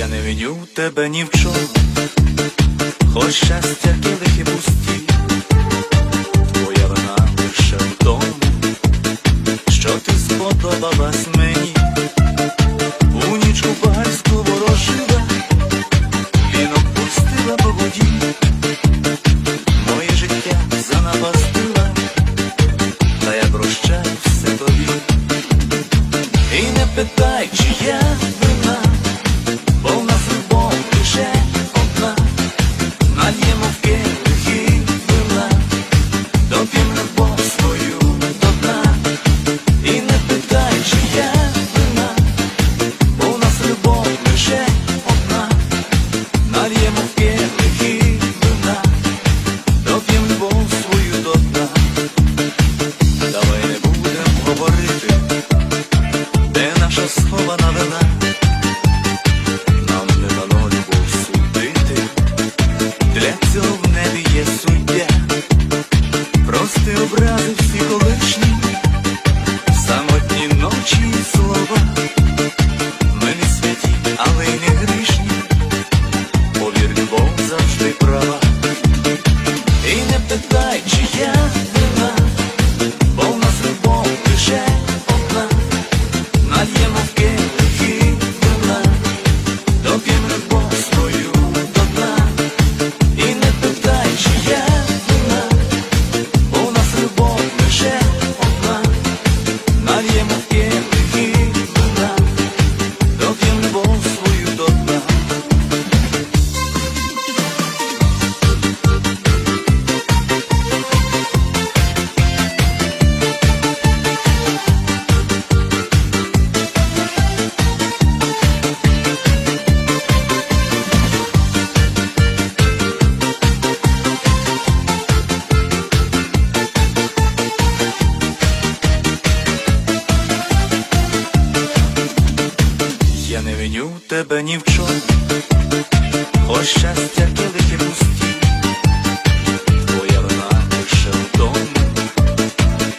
я не виню тебе ні в чому, хоч щастя і лихі пусті, твоя вина лише в тому, що ти сподобалась мені у нічку барську. ти образи всі колишні, самотні ночі і слова. тебе ні в чому, О щастя, келихи пусті, твоя вина лише в тому,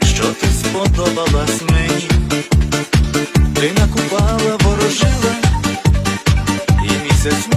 що ти сподобалась мені, ти накупала, ворожила і місяць.